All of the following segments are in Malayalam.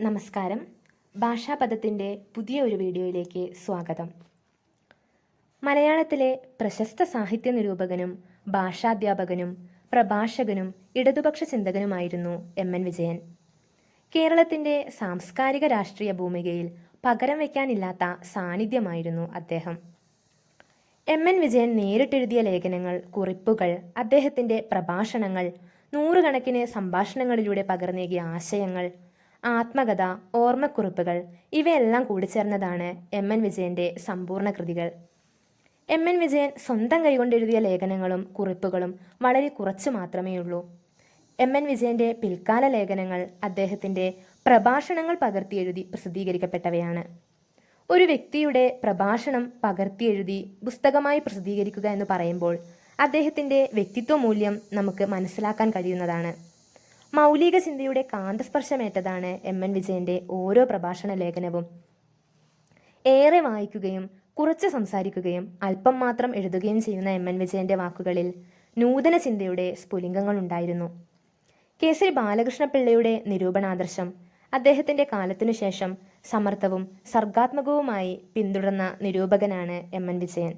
നമസ്കാരം. ഭാഷാപദത്തിന്റെ പുതിയ ഒരു വീഡിയോയിലേക്ക് സ്വാഗതം. മലയാളത്തിലെ പ്രശസ്ത സാഹിത്യ നിരൂപകനും ഭാഷാധ്യാപകനും പ്രഭാഷകനും ഇടതുപക്ഷ ചിന്തകനുമായിരുന്നു എം എൻ വിജയൻ. കേരളത്തിന്റെ സാംസ്കാരിക രാഷ്ട്രീയ ഭൂമികയിൽ പകരം വയ്ക്കാനില്ലാത്ത സാന്നിധ്യമായിരുന്നു അദ്ദേഹം. എം എൻ വിജയൻ നേരിട്ടെഴുതിയ ലേഖനങ്ങൾ കുറിപ്പുകൾ അദ്ദേഹത്തിന്റെ പ്രഭാഷണങ്ങൾ നൂറുകണക്കിന് സംഭാഷണങ്ങളിലൂടെ പകർന്നേകിയ ആശയങ്ങൾ ആത്മകഥ ഓർമ്മക്കുറിപ്പുകൾ ഇവയെല്ലാം കൂടിച്ചേർന്നതാണ് എം എൻ വിജയന്റെ സമ്പൂർണ കൃതികൾ. എം എൻ വിജയൻ സ്വന്തം കൈകൊണ്ട് എഴുതിയ ലേഖനങ്ങളും കുറിപ്പുകളും വളരെ കുറച്ച് മാത്രമേ ഉള്ളൂ. എം എൻ വിജയന്റെ പിൽക്കാല ലേഖനങ്ങൾ അദ്ദേഹത്തിന്റെ പ്രഭാഷണങ്ങൾ പകർത്തിയെഴുതി പ്രസിദ്ധീകരിക്കപ്പെട്ടവയാണ്. ഒരു വ്യക്തിയുടെ പ്രഭാഷണം പകർത്തിയെഴുതി പുസ്തകമായി പ്രസിദ്ധീകരിക്കുക എന്ന് പറയുമ്പോൾ അദ്ദേഹത്തിന്റെ വ്യക്തിത്വ മൂല്യം നമുക്ക് മനസ്സിലാക്കാൻ കഴിയുന്നതാണ്. മൗലിക ചിന്തയുടെ കാന്തസ്പർശമേറ്റതാണ് എം എൻ വിജയന്റെ ഓരോ പ്രഭാഷണ ലേഖനവും. ഏറെ വായിക്കുകയും കുറച്ച് സംസാരിക്കുകയും അല്പം മാത്രം എഴുതുകയും ചെയ്യുന്ന എം എൻ വിജയന്റെ വാക്കുകളിൽ നൂതന ചിന്തയുടെ സ്ഫുലിംഗങ്ങളുണ്ടായിരുന്നു. കേസരി ബാലകൃഷ്ണപിള്ളയുടെ നിരൂപണാദർശം അദ്ദേഹത്തിന്റെ കാലത്തിനു ശേഷം സമർത്ഥവും സർഗാത്മകവുമായി പിന്തുടർന്ന നിരൂപകനാണ് എം എൻ വിജയൻ.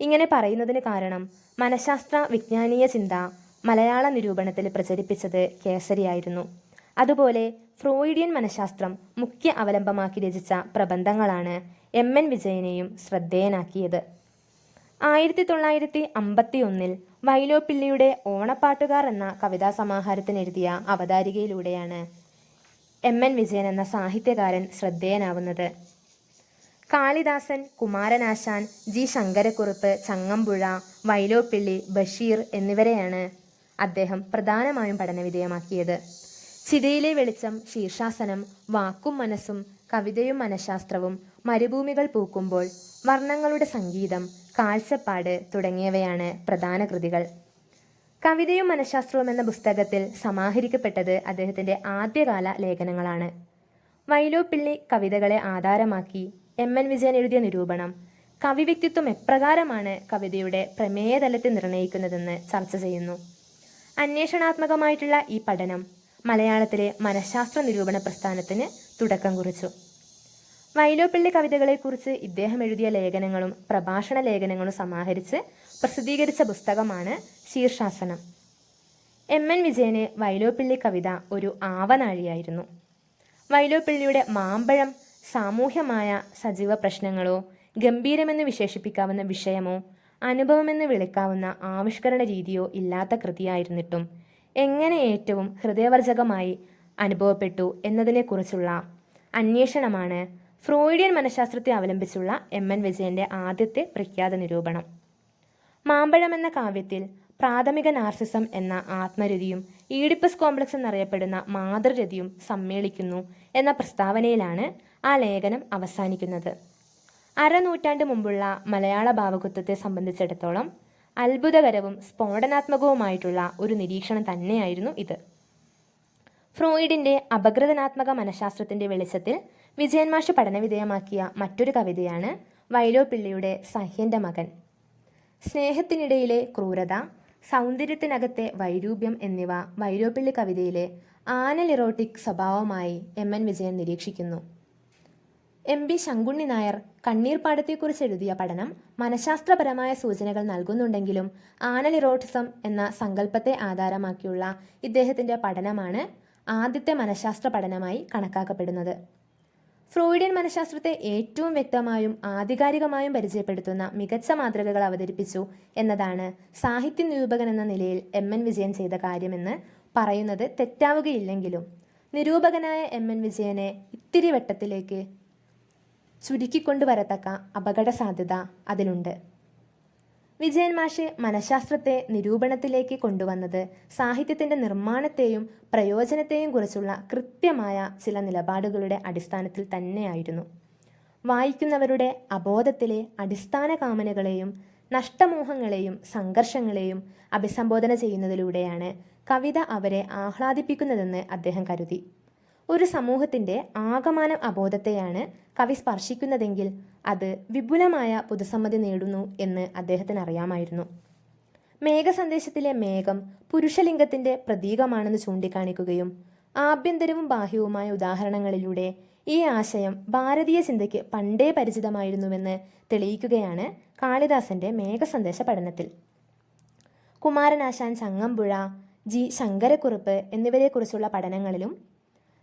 ഇങ്ങനെ പറയുന്നതിന് കാരണം മനഃശാസ്ത്ര വിജ്ഞാനീയ ചിന്ത മലയാള നിരൂപണത്തിൽ പ്രചരിപ്പിച്ചത് കേസരിയായിരുന്നു. അതുപോലെ ഫ്രോയിഡിയൻ മനഃശാസ്ത്രം മുഖ്യ അവലംബമാക്കി രചിച്ച പ്രബന്ധങ്ങളാണ് എം എൻ വിജയനെയും ശ്രദ്ധേയനാക്കിയത്. ആയിരത്തി തൊള്ളായിരത്തി അമ്പത്തി ഒന്നിൽ വൈലോപ്പിള്ളിയുടെ ഓണപ്പാട്ടുകാർ എന്ന കവിതാ സമാഹാരത്തിനെഴുതിയ അവതാരികയിലൂടെയാണ് എം എൻ വിജയൻ എന്ന സാഹിത്യകാരൻ ശ്രദ്ധേയനാവുന്നത്. കാളിദാസൻ കുമാരനാശാൻ ജി ശങ്കരക്കുറുപ്പ് ചങ്ങമ്പുഴ വൈലോപ്പിള്ളി ബഷീർ എന്നിവരെയാണ് അദ്ദേഹം പ്രധാനമായും പഠനവിധേയമാക്കിയത്. ചിതയിലെ വെളിച്ചം ശീർഷാസനം വാക്കും മനസ്സും കവിതയും മനഃശാസ്ത്രവും മരുഭൂമികൾ പൂക്കുമ്പോൾ വർണങ്ങളുടെ സംഗീതം കാഴ്ചപ്പാട് തുടങ്ങിയവയാണ് പ്രധാന കൃതികൾ. കവിതയും മനഃശാസ്ത്രവും എന്ന പുസ്തകത്തിൽ സമാഹരിക്കപ്പെട്ടത് അദ്ദേഹത്തിന്റെ ആദ്യകാല ലേഖനങ്ങളാണ്. വൈലോപ്പിള്ളി കവിതകളെ ആധാരമാക്കി എം. എൻ. വിജയൻ എഴുതിയ നിരൂപണം കവി വ്യക്തിത്വം എപ്രകാരമാണ് കവിതയുടെ പ്രമേയതലത്തെ നിർണയിക്കുന്നതെന്ന് ചർച്ച ചെയ്യുന്നു. അന്വേഷണാത്മകമായിട്ടുള്ള ഈ പഠനം മലയാളത്തിലെ മനഃശാസ്ത്ര നിരൂപണ പ്രസ്ഥാനത്തിന് തുടക്കം കുറിച്ചു. വൈലോപ്പിള്ളി കവിതകളെക്കുറിച്ച് ഇദ്ദേഹം എഴുതിയ ലേഖനങ്ങളും പ്രഭാഷണ ലേഖനങ്ങളും സമാഹരിച്ച് പ്രസിദ്ധീകരിച്ച പുസ്തകമാണ് ശീർഷാസനം. എം എൻ വിജയന് വൈലോപ്പിള്ളി കവിത ഒരു ആവനാഴിയായിരുന്നു. വൈലോപ്പിള്ളിയുടെ മാമ്പഴം സാമൂഹ്യമായ സജീവ പ്രശ്നങ്ങളോ ഗംഭീരമെന്ന് വിശേഷിപ്പിക്കാവുന്ന വിഷയമോ അനുഭവമെന്ന് വിളിക്കാവുന്ന ആവിഷ്കരണ രീതിയോ ഇല്ലാത്ത കൃതിയായിരുന്നിട്ടും എങ്ങനെ ഏറ്റവും ഹൃദയവർജകമായി അനുഭവപ്പെട്ടു എന്നതിനെക്കുറിച്ചുള്ള അന്വേഷണമാണ് ഫ്രോയിഡിയൻ മനഃശാസ്ത്രത്തെ അവലംബിച്ചുള്ള എം എൻ വിജയന്റെ ആദ്യത്തെ പ്രഖ്യാത നിരൂപണം. മാമ്പഴം എന്ന കാവ്യത്തിൽ പ്രാഥമിക നാർസിസം എന്ന ആത്മരതിയും ഈഡിപ്പസ് കോംപ്ലക്സ് എന്നറിയപ്പെടുന്ന മാതൃരതിയും സമ്മേളിക്കുന്നു എന്ന പ്രസ്താവനയിലാണ് ആ ലേഖനം അവസാനിക്കുന്നത്. അരനൂറ്റാണ്ട് മുമ്പുള്ള മലയാള ഭാവകുത്വത്തെ സംബന്ധിച്ചിടത്തോളം അത്ഭുതകരവും സ്ഫോടനാത്മകവുമായിട്ടുള്ള ഒരു നിരീക്ഷണം തന്നെയായിരുന്നു ഇത്. ഫ്രോയിഡിന്റെ അപകൃതനാത്മക മനഃശാസ്ത്രത്തിന്റെ വെളിച്ചത്തിൽ വിജയൻ മാഷ് പഠനവിധേയമാക്കിയ മറ്റൊരു കവിതയാണ് വൈലോപ്പിള്ളിയുടെ സഹ്യന്റെ മകൻ. സ്നേഹത്തിനിടയിലെ ക്രൂരത സൗന്ദര്യത്തിനകത്തെ വൈരൂപ്യം എന്നിവ വൈലോപ്പിള്ളി കവിതയിലെ ആനലിറോട്ടിക് സ്വഭാവമായി എം എൻ വിജയൻ നിരീക്ഷിക്കുന്നു. എം ബി ശങ്കുണ്ണി നായർ കണ്ണീർപ്പാടത്തെക്കുറിച്ച് എഴുതിയ പഠനം മനഃശാസ്ത്രപരമായ സൂചനകൾ നൽകുന്നുണ്ടെങ്കിലും ആനലിറോട്ടിസം എന്ന സങ്കല്പത്തെ ആധാരമാക്കിയുള്ള ഇദ്ദേഹത്തിന്റെ പഠനമാണ് ആദ്യത്തെ മനഃശാസ്ത്ര പഠനമായി കണക്കാക്കപ്പെടുന്നത്. ഫ്രോയിഡിയൻ മനഃശാസ്ത്രത്തെ ഏറ്റവും വ്യക്തമായും ആധികാരികമായും പരിചയപ്പെടുത്തുന്ന മികച്ച മാതൃകകൾ അവതരിപ്പിച്ചു എന്നതാണ് സാഹിത്യ നിരൂപകൻ എന്ന നിലയിൽ എം എൻ വിജയൻ ചെയ്ത കാര്യമെന്ന് പറയുന്നത് തെറ്റാവുകയില്ലെങ്കിലും നിരൂപകനായ എം എൻ വിജയനെ ഇത്തിരി വട്ടത്തിലേക്ക് ചുരുക്കിക്കൊണ്ടുവരത്തക്ക അപകട സാധ്യത അതിലുണ്ട്. വിജയൻ മാഷ് മനഃശാസ്ത്രത്തെ നിരൂപണത്തിലേക്ക് കൊണ്ടുവന്നത് സാഹിത്യത്തിന്റെ നിർമ്മാണത്തെയും പ്രയോജനത്തെയും കുറിച്ചുള്ള കൃത്യമായ ചില നിലപാടുകളുടെ അടിസ്ഥാനത്തിൽ തന്നെയായിരുന്നു. വായിക്കുന്നവരുടെ അബോധത്തിലെ അടിസ്ഥാന കാമനകളെയും നഷ്ടമോഹങ്ങളെയും സംഘർഷങ്ങളെയും അഭിസംബോധന ചെയ്യുന്നതിലൂടെയാണ് കവിത അവരെ ആഹ്ലാദിപ്പിക്കുന്നതെന്ന് അദ്ദേഹം കരുതി. ഒരു സമൂഹത്തിന്റെ ആകമാന അബോധത്തെയാണ് കവി സ്പർശിക്കുന്നതെങ്കിൽ അത് വിപുലമായ പൊതുസമ്മതി നേടുന്നു എന്ന് അദ്ദേഹത്തിന് അറിയാമായിരുന്നു. മേഘസന്ദേശത്തിലെ മേഘം പുരുഷലിംഗത്തിന്റെ പ്രതീകമാണെന്ന് ചൂണ്ടിക്കാണിക്കുകയും ആഭ്യന്തരവും ബാഹ്യവുമായ ഉദാഹരണങ്ങളിലൂടെ ഈ ആശയം ഭാരതീയ ചിന്തയ്ക്ക് പണ്ടേ പരിചിതമായിരുന്നുവെന്ന് തെളിയിക്കുകയാണ് കാളിദാസന്റെ മേഘസന്ദേശ പഠനത്തിൽ. കുമാരനാശാൻ ചങ്ങമ്പുഴ ജി ശങ്കരക്കുറുപ്പ് എന്നിവരെക്കുറിച്ചുള്ള പഠനങ്ങളിലും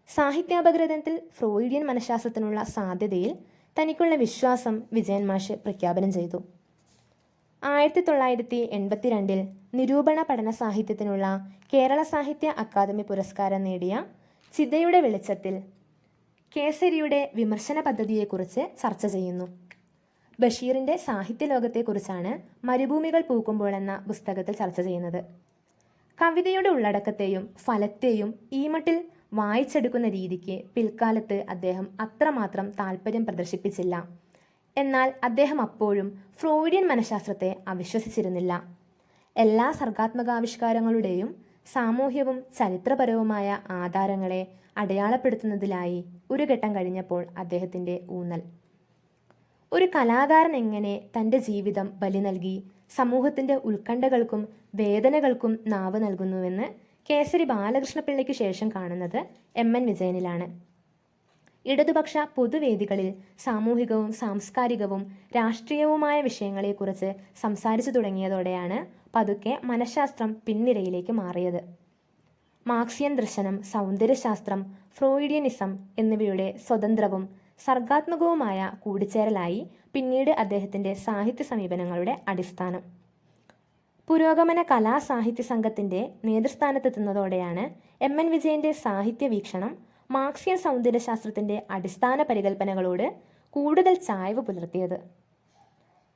സാഹിത്യാപഗ്രഥനത്തിൽ ഫ്രോയിഡിയൻ മനഃശാസ്ത്രത്തിനുള്ള സാധ്യതയിൽ തനിക്കുള്ള വിശ്വാസം വിജയൻ മാഷ് പ്രഖ്യാപനം ചെയ്തു. ആയിരത്തി തൊള്ളായിരത്തി എൺപത്തിരണ്ടിൽ നിരൂപണ പഠന സാഹിത്യത്തിനുള്ള കേരള സാഹിത്യ അക്കാദമി പുരസ്കാരം നേടിയ ചിതയുടെ വെളിച്ചത്തിൽ കേസരിയുടെ വിമർശന പദ്ധതിയെക്കുറിച്ച് ചർച്ച ചെയ്യുന്നു. ബഷീറിന്റെ സാഹിത്യലോകത്തെക്കുറിച്ചാണ് മരുഭൂമികൾ പൂക്കുമ്പോൾ എന്ന പുസ്തകത്തിൽ ചർച്ച ചെയ്യുന്നത്. കവിതയുടെ ഉള്ളടക്കത്തെയും ഫലത്തെയും ഈ മട്ടിൽ വായിച്ചെടുക്കുന്ന രീതിക്ക് പിൽക്കാലത്ത് അദ്ദേഹം അത്രമാത്രം താല്പര്യം പ്രദർശിപ്പിച്ചില്ല. എന്നാൽ അദ്ദേഹം അപ്പോഴും ഫ്രോയിഡിയൻ മനഃശാസ്ത്രത്തെ അവിശ്വസിച്ചിരുന്നില്ല. എല്ലാ സർഗാത്മകാവിഷ്കാരങ്ങളുടെയും സാമൂഹ്യവും ചരിത്രപരവുമായ ആധാരങ്ങളെ അടയാളപ്പെടുത്തുന്നതിലായി ഒരു ഘട്ടം കഴിഞ്ഞപ്പോൾ അദ്ദേഹത്തിന്റെ ഊന്നൽ. ഒരു കലാകാരൻ എങ്ങനെ തന്റെ ജീവിതം ബലി നൽകി സമൂഹത്തിന്റെ ഉത്കണ്ഠകൾക്കും വേദനകൾക്കും നാവ് നൽകുന്നുവെന്ന് കേസരി ബാലകൃഷ്ണപിള്ളയ്ക്ക് ശേഷം കാണുന്നത് എം എൻ വിജയനിലാണ്. ഇടതുപക്ഷ പൊതുവേദികളിൽ സാമൂഹികവും സാംസ്കാരികവും രാഷ്ട്രീയവുമായ വിഷയങ്ങളെക്കുറിച്ച് സംസാരിച്ചു തുടങ്ങിയതോടെയാണ് പതുക്കെ മനഃശാസ്ത്രം പിന്നിരയിലേക്ക് മാറിയത്. മാർക്സിയൻ ദർശനം സൗന്ദര്യശാസ്ത്രം ഫ്രോയിഡിയനിസം എന്നിവയുടെ സ്വതന്ത്രവും സർഗാത്മകവുമായ കൂടിച്ചേരലായി പിന്നീട് അദ്ദേഹത്തിന്റെ സാഹിത്യ സമീപനങ്ങളുടെ അടിസ്ഥാനം. പുരോഗമന കലാ സാഹിത്യ സംഘത്തിന്റെ നേതൃസ്ഥാനത്തെത്തുന്നതോടെയാണ് എം എൻ വിജയന്റെ സാഹിത്യ വീക്ഷണം മാർക്സിയൻ സൗന്ദര്യശാസ്ത്രത്തിന്റെ അടിസ്ഥാന പരികൽപ്പനകളോട് കൂടുതൽ ചായ്വ് പുലർത്തിയത്.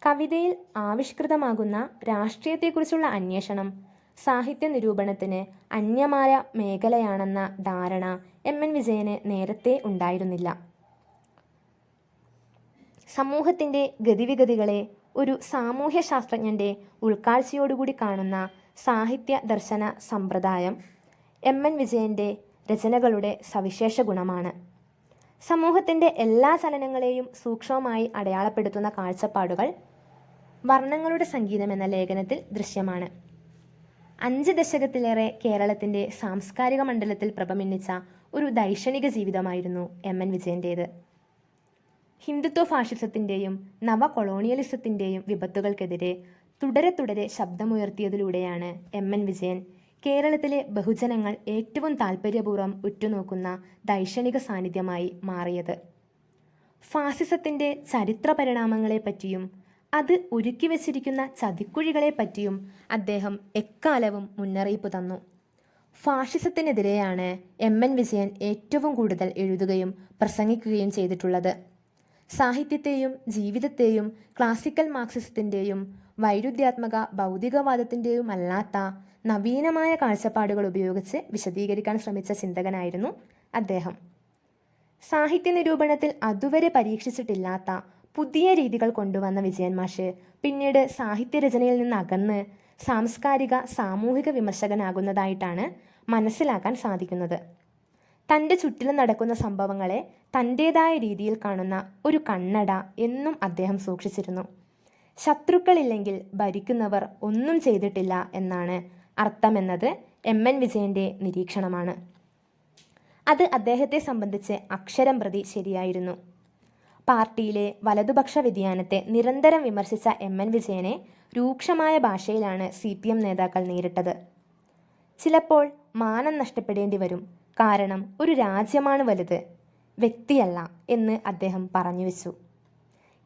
കവിതയിൽ ആവിഷ്കൃതമാകുന്ന രാഷ്ട്രീയത്തെക്കുറിച്ചുള്ള അന്വേഷണം സാഹിത്യ നിരൂപണത്തിന് അന്യമായ മേഖലയാണെന്ന ധാരണ എം എൻ വിജയന് നേരത്തെ ഉണ്ടായിരുന്നില്ല. സമൂഹത്തിന്റെ ഗതിവിഗതികളെ ഒരു സാമൂഹ്യ ശാസ്ത്രജ്ഞന്റെ ഉൾക്കാഴ്ചയോടുകൂടി കാണുന്ന സാഹിത്യ ദർശന സമ്പ്രദായം എം എൻ വിജയന്റെ രചനകളുടെ സവിശേഷ ഗുണമാണ്. സമൂഹത്തിന്റെ എല്ലാ ചലനങ്ങളെയും സൂക്ഷ്മമായി അടയാളപ്പെടുത്തുന്ന കാഴ്ചപ്പാടുകൾ വർണങ്ങളുടെ സംഗീതം എന്ന ലേഖനത്തിൽ ദൃശ്യമാണ്. അഞ്ച് ദശകത്തിലേറെ കേരളത്തിന്റെ സാംസ്കാരിക മണ്ഡലത്തിൽ പ്രഭമിന്നിച്ച ഒരു ദൈക്ഷണിക ജീവിതമായിരുന്നു എം എൻ വിജയന്റേത് ഹിന്ദുത്വ ഫാഷിസത്തിന്റെയും നവ കൊളോണിയലിസത്തിന്റെയും വിപത്തുകൾക്കെതിരെ തുടരെ തുടരെ ശബ്ദമുയർത്തിയതിലൂടെയാണ് എം എൻ വിജയൻ കേരളത്തിലെ ബഹുജനങ്ങൾ ഏറ്റവും താൽപ്പര്യപൂർവം ഉറ്റുനോക്കുന്ന ദൈക്ഷണിക സാന്നിധ്യമായി മാറിയത്. ഫാസിസത്തിന്റെ ചരിത്ര പരിണാമങ്ങളെപ്പറ്റിയും അത് ഒരുക്കി വച്ചിരിക്കുന്ന ചതിക്കുഴികളെപ്പറ്റിയും അദ്ദേഹം എക്കാലവും മുന്നറിയിപ്പ് തന്നു. ഫാഷിസത്തിനെതിരെയാണ് എം എൻ വിജയൻ ഏറ്റവും കൂടുതൽ എഴുതുകയും പ്രസംഗിക്കുകയും ചെയ്തിട്ടുള്ളത്. സാഹിത്യത്തെയും ജീവിതത്തെയും ക്ലാസിക്കൽ മാർക്സിസത്തിന്റെയും വൈരുദ്ധ്യാത്മക ഭൗതികവാദത്തിന്റെയും അല്ലാത്ത നവീനമായ കാഴ്ചപ്പാടുകൾ ഉപയോഗിച്ച് വിശദീകരിക്കാൻ ശ്രമിച്ച ചിന്തകനായിരുന്നു അദ്ദേഹം. സാഹിത്യ നിരൂപണത്തിൽ അതുവരെ പരീക്ഷിച്ചിട്ടില്ലാത്ത പുതിയ രീതികൾ കൊണ്ടുവന്ന വിജയൻ മാഷ് പിന്നീട് സാഹിത്യരചനയിൽ നിന്ന് അകന്ന് സാംസ്കാരിക സാമൂഹിക വിമർശകനാകുന്നതായിട്ടാണ് മനസ്സിലാക്കാൻ സാധിക്കുന്നത്. തന്റെ ചുറ്റിലും നടക്കുന്ന സംഭവങ്ങളെ തന്റേതായ രീതിയിൽ കാണുന്ന ഒരു കണ്ണട എന്നും അദ്ദേഹം സൂക്ഷിച്ചിരുന്നു. ശത്രുക്കളില്ലെങ്കിൽ ഭരിക്കുന്നവർ ഒന്നും ചെയ്തിട്ടില്ല എന്നാണ് അർത്ഥമെന്നത് എം. എൻ. വിജയന്റെ നിരീക്ഷണമാണ്. അത് അദ്ദേഹത്തെ സംബന്ധിച്ച് അക്ഷരം പ്രതി ശരിയായിരുന്നു. പാർട്ടിയിലെ വലതുപക്ഷ വ്യതിയാനത്തെ നിരന്തരം വിമർശിച്ച എം. എൻ. വിജയനെ രൂക്ഷമായ ഭാഷയിലാണ് സി. പി. എം. നേതാക്കൾ നേരിട്ടത്. ചിലപ്പോൾ മാനം നഷ്ടപ്പെടേണ്ടി വരും കാരണം ഒരു രാജ്യമാണ് വലുത് വ്യക്തിയല്ല എന്ന് അദ്ദേഹം പറഞ്ഞു വെച്ചു.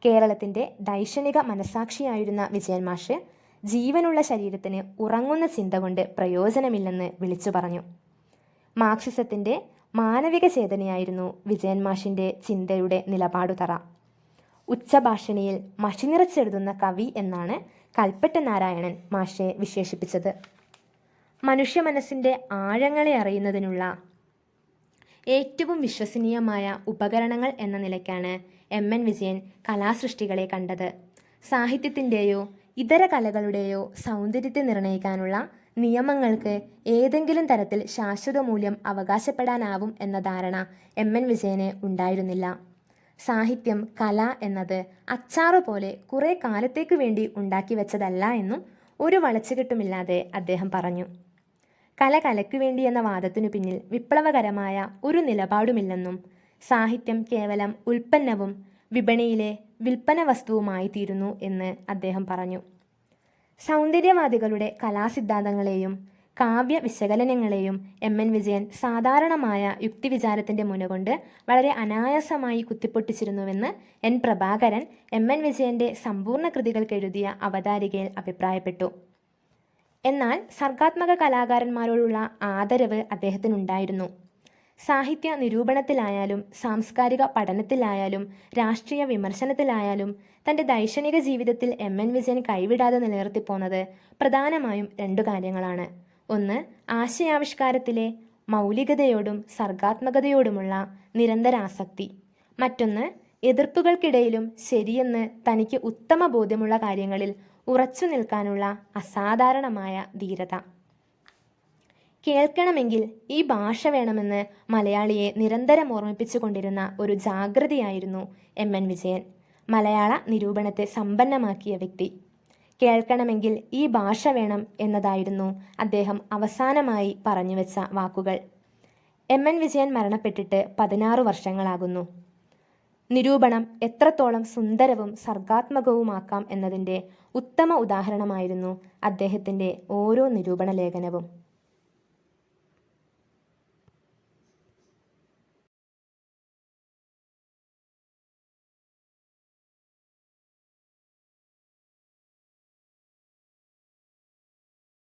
കേരളത്തിന്റെ ദൈക്ഷണിക മനസാക്ഷിയായിരുന്ന വിജയൻ മാഷ് ജീവനുള്ള ശരീരത്തിന് ഉറങ്ങുന്ന ചിന്ത കൊണ്ട് പ്രയോജനമില്ലെന്ന് വിളിച്ചു പറഞ്ഞു. മാർക്സിസത്തിന്റെ മാനവിക ചേതനയായിരുന്നു വിജയൻ മാഷിന്റെ ചിന്തയുടെ നിലപാടുതറ. ഉച്ചഭാഷണിയിൽ മഷി നിറച്ചെഴുതുന്ന കവി എന്നാണ് കൽപ്പറ്റ നാരായണൻ മാഷെ വിശേഷിപ്പിച്ചത്. മനുഷ്യ മനസ്സിന്റെ ആഴങ്ങളെ അറിയുന്നതിനുള്ള ഏറ്റവും വിശ്വസനീയമായ ഉപകരണങ്ങൾ എന്ന നിലയ്ക്കാണ് എം എൻ വിജയൻ കലാസൃഷ്ടികളെ കണ്ടത്. സാഹിത്യത്തിന്റെയോ ഇതര കലകളുടെയോ സൗന്ദര്യത്തെ നിർണയിക്കാനുള്ള നിയമങ്ങൾക്ക് ഏതെങ്കിലും തരത്തിൽ ശാശ്വത മൂല്യം അവകാശപ്പെടാനാവും എന്ന ധാരണ എം എൻ വിജയന് ഉണ്ടായിരുന്നില്ല. സാഹിത്യം കല എന്നത് അച്ചാറ് പോലെ കുറേ കാലത്തേക്ക് വേണ്ടി ഉണ്ടാക്കി വെച്ചതല്ല എന്നും ഒരു വളച്ചുകെട്ടുമില്ലാതെ അദ്ദേഹം പറഞ്ഞു. കല കലയ്ക്കു വേണ്ടി എന്ന വാദത്തിനു പിന്നിൽ വിപ്ലവകരമായ ഒരു നിലപാടുമില്ലെന്നും സാഹിത്യം കേവലം ഉൽപ്പന്നവും വിപണിയിലെ വിൽപ്പന വസ്തുവുമായി തീരുന്നു എന്ന് അദ്ദേഹം പറഞ്ഞു. സൗന്ദര്യവാദികളുടെ കലാസിദ്ധാന്തങ്ങളെയും കാവ്യ വിശകലനങ്ങളെയും എം എൻ വിജയൻ സാധാരണമായ യുക്തിവിചാരത്തിന്റെ മുനകൊണ്ട് വളരെ അനായാസമായി കുത്തിപ്പൊട്ടിച്ചിരുന്നുവെന്ന് എൻ പ്രഭാകരൻ എം എൻ വിജയന്റെ സമ്പൂർണ കൃതികൾക്കെഴുതിയ അവതാരികയിൽ അഭിപ്രായപ്പെട്ടു. എന്നാൽ സർഗാത്മക കലാകാരന്മാരോടുള്ള ആദരവ് അദ്ദേഹത്തിനുണ്ടായിരുന്നു. സാഹിത്യ നിരൂപണത്തിലായാലും സാംസ്കാരിക പഠനത്തിലായാലും രാഷ്ട്രീയ വിമർശനത്തിലായാലും തന്റെ ദൈക്ഷണിക ജീവിതത്തിൽ എം എൻ വിജയൻ കൈവിടാതെ നിലനിർത്തിപ്പോന്നത് പ്രധാനമായും രണ്ടു കാര്യങ്ങളാണ്. ഒന്ന് ആശയാവിഷ്കാരത്തിലെ മൗലികതയോടും സർഗാത്മകതയോടുമുള്ള നിരന്തരാസക്തി മറ്റൊന്ന് എതിർപ്പുകൾക്കിടയിലും ശരിയെന്ന് തനിക്ക് ഉത്തമ ബോധ്യമുള്ള കാര്യങ്ങളിൽ ഉറച്ചു നിൽക്കാനുള്ള അസാധാരണമായ ധീരത. കേൾക്കണമെങ്കിൽ ഈ ഭാഷ വേണമെന്ന് മലയാളിയെ നിരന്തരം ഓർമ്മിപ്പിച്ചു കൊണ്ടിരുന്ന ഒരു ജാഗ്രതയായിരുന്നു എം എൻ വിജയൻ. മലയാള നിരൂപണത്തെ സമ്പന്നമാക്കിയ വ്യക്തി. കേൾക്കണമെങ്കിൽ ഈ ഭാഷ വേണം എന്നതായിരുന്നു അദ്ദേഹം അവസാനമായി പറഞ്ഞുവെച്ച വാക്കുകൾ. എം എൻ വിജയൻ മരണപ്പെട്ടിട്ട് പതിനാറ് വർഷങ്ങളാകുന്നു. നിരൂപണം എത്രത്തോളം സുന്ദരവും സർഗാത്മകവുമാക്കാം എന്നതിന്റെ ഉത്തമ ഉദാഹരണമായിരുന്നു അദ്ദേഹത്തിന്റെ ഓരോ നിരൂപണ ലേഖനവും